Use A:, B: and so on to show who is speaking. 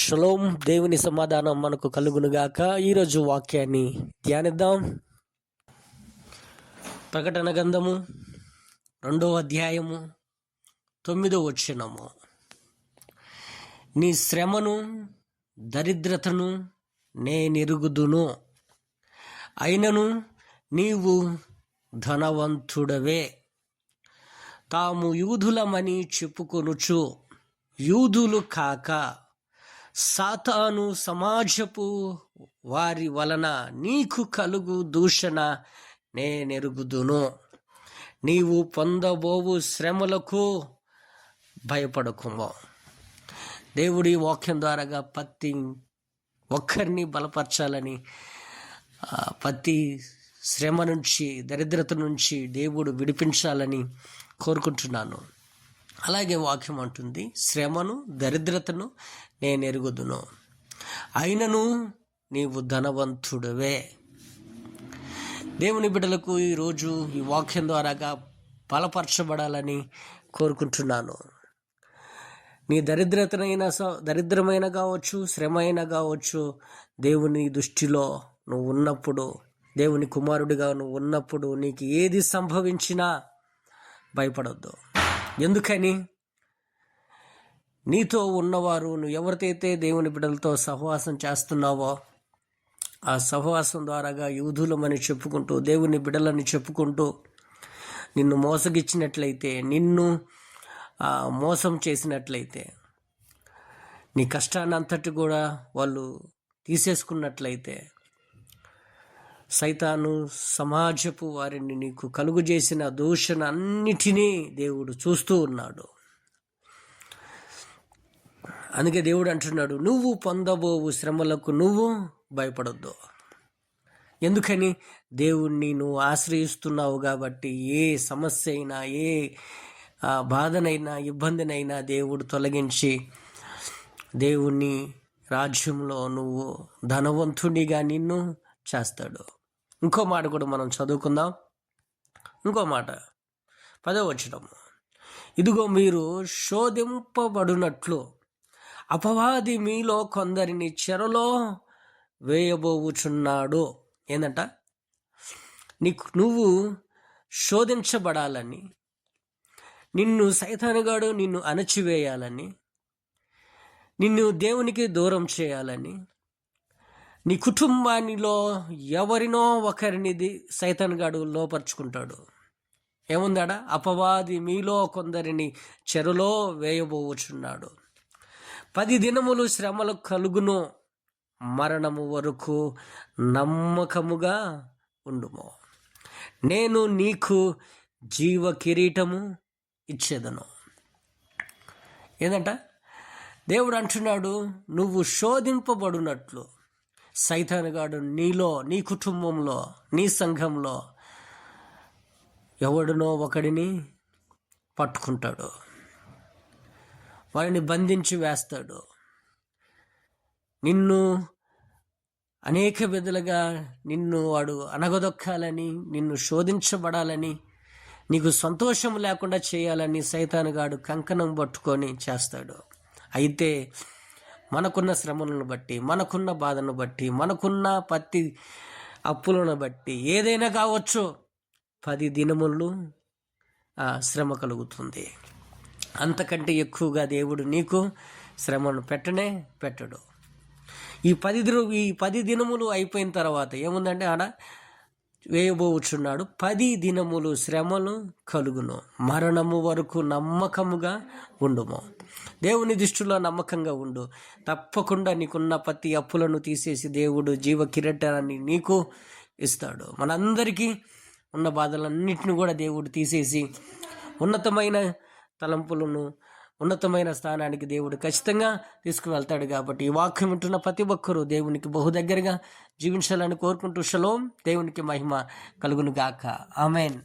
A: Shalom దేవుని సమాధానం మనకు కలుగునుగాక. ఈరోజు వాక్యాన్ని ధ్యానిద్దాం. ప్రకటన గంధము రెండో అధ్యాయము తొమ్మిదో వచ్చినము నీ శ్రమను దరిద్రతను నేనెరుగుదును. అయినను నీవు ధనవంతుడవే. తాము యూదులమని చెప్పుకొనుచు యూదులు కాక సాతాను సమాజపు వారి వలన నీకు కలుగు దూషణ నేనెరుగుదును. నీవు పొందబోవు శ్రమలకు భయపడకుమో. దేవుడి వాక్యం ద్వారాగా పత్తి ఒక్కరిని బలపరచాలని పత్తి ప్రతి శ్రమ నుంచి దరిద్రత నుంచి దేవుడు విడిపించాలని కోరుకుంటున్నాను. అలాగే వాక్యం అంటుంది శ్రమను దరిద్రతను నేనెరుగుదును. అయినను నీవు ధనవంతుడవే. దేవుని బిడ్డలకు ఈరోజు ఈ వాక్యం ద్వారాగా బలపరచబడాలని కోరుకుంటున్నాను. నీ దరిద్రతనైనా స- దరిద్రమైన కావచ్చు శ్రమ అయినా కావచ్చు దేవుని దృష్టిలో నువ్వు ఉన్నప్పుడు దేవుని కుమారుడిగా నువ్వు ఉన్నప్పుడు నీకు ఏది సంభవించినా భయపడొద్దు. ఎందుకని? నీతో ఉన్నవారు నువ్వు ఎవరితైతే దేవుని బిడ్డలతో సహవాసం చేస్తున్నావో ఆ సహవాసం ద్వారాగా యూదులమని చెప్పుకుంటూ దేవుని బిడ్డలని చెప్పుకుంటూ నిన్ను మోసగిచ్చినట్లయితే నిన్ను ఆ, మోసం చేసినట్లయితే నీ కష్టాన్ని అంతటి కూడా వాళ్ళు తీసేసుకున్నట్లయితే సైతాను సమాజపు వారిని నీకు కలుగు చేసిన దూషణ అన్నిటినీ దేవుడు చూస్తూ ఉన్నాడు. అందుకే దేవుడు అంటున్నాడు నువ్వు పొందబోవు శ్రమలకు నువ్వు భయపడొద్దు. ఎందుకని? దేవుణ్ణి నువ్వు ఆశ్రయిస్తున్నావు కాబట్టి ఏ సమస్య అయినా ఏ ఆ, బాధనైనా ఇబ్బందినైనా దేవుడు తొలగించి దేవుణ్ణి రాజ్యంలో నువ్వు ధనవంతునిగా నిన్ను చేస్తాడు. ఇంకో మాట కూడా మనం చదువుకుందాం. ఇంకో మాట. పదో ఇదిగో మీరు శోధింపబడినట్లు అపవాది మీలో కొందరిని చెరలో వేయబోవుచున్నాడు. ఏంటంట నీకు నువ్వు శోధించబడాలని నిన్ను సైతానుగాడు నిన్ను అణచివేయాలని నిన్ను దేవునికి దూరం చేయాలని నీ కుటుంబానిలో ఎవరినో ఒకరినిది సైతన్గాడు సైతానుగాడు లోపరుచుకుంటాడు. ఏముందాడా? అపవాది మీలో కొందరిని చెరులో వేయబోచున్నాడు పది దినములు శ్రమలు కలుగును మరణము వరకు నమ్మకముగా ఉండుము. నేను నీకు జీవ కిరీటము ఇచ్చేదను. ఏందంట? దేవుడు అంటున్నాడు నువ్వు శోధింపబడినట్లు. సైతానుగాడు నీలో నీ కుటుంబంలో నీ సంఘంలో ఎవడునో ఒకడిని పట్టుకుంటాడు. వారిని బంధించి వేస్తాడు. నిన్ను అనేక విధాలుగా నిన్ను వాడు అనగదొక్కాలని నిన్ను శోధించబడాలని నీకు సంతోషం లేకుండా చేయాలని సైతానుగాడు కంకణం పట్టుకొని చేస్తాడు. అయితే మనకున్న శ్రమలను బట్టి మనకున్న బాధను బట్టి మనకున్న పత్తి అప్పులను బట్టి ఏదైనా కావచ్చు పది దినములు శ్రమ కలుగుతుంది. అంతకంటే ఎక్కువగా దేవుడు నీకు శ్రమను పెట్టనే పెట్టడు. ఈ పది దిన ఈ పది దినములు అయిపోయిన తర్వాత ఏముందంటే ఆడ వేయబోచున్నాడు పది దినములు శ్రమలు కలుగును మరణము వరకు నమ్మకముగా ఉండుము. దేవుని దృష్టిలో నమ్మకంగా ఉండు. తప్పకుండా నీకున్న ప్రతి అప్పులను తీసేసి దేవుడు జీవ కిరటాన్ని నీకు ఇస్తాడు. మనందరికీ ఉన్న బాధలన్నిటిని కూడా దేవుడు తీసేసి ఉన్నతమైన తలంపులను ఉన్నతమైన స్థానానికి దేవుడు ఖచ్చితంగా తీసుకువెళ్తాడు కాబట్టి ఈ వాక్యం వింటున్న ప్రతి ఒక్కరూ దేవునికి బహు దగ్గరగా జీవించాలని కోరుకుంటూ. షలోం. దేవునికి మహిమ కలుగును గాక ఆమెన్.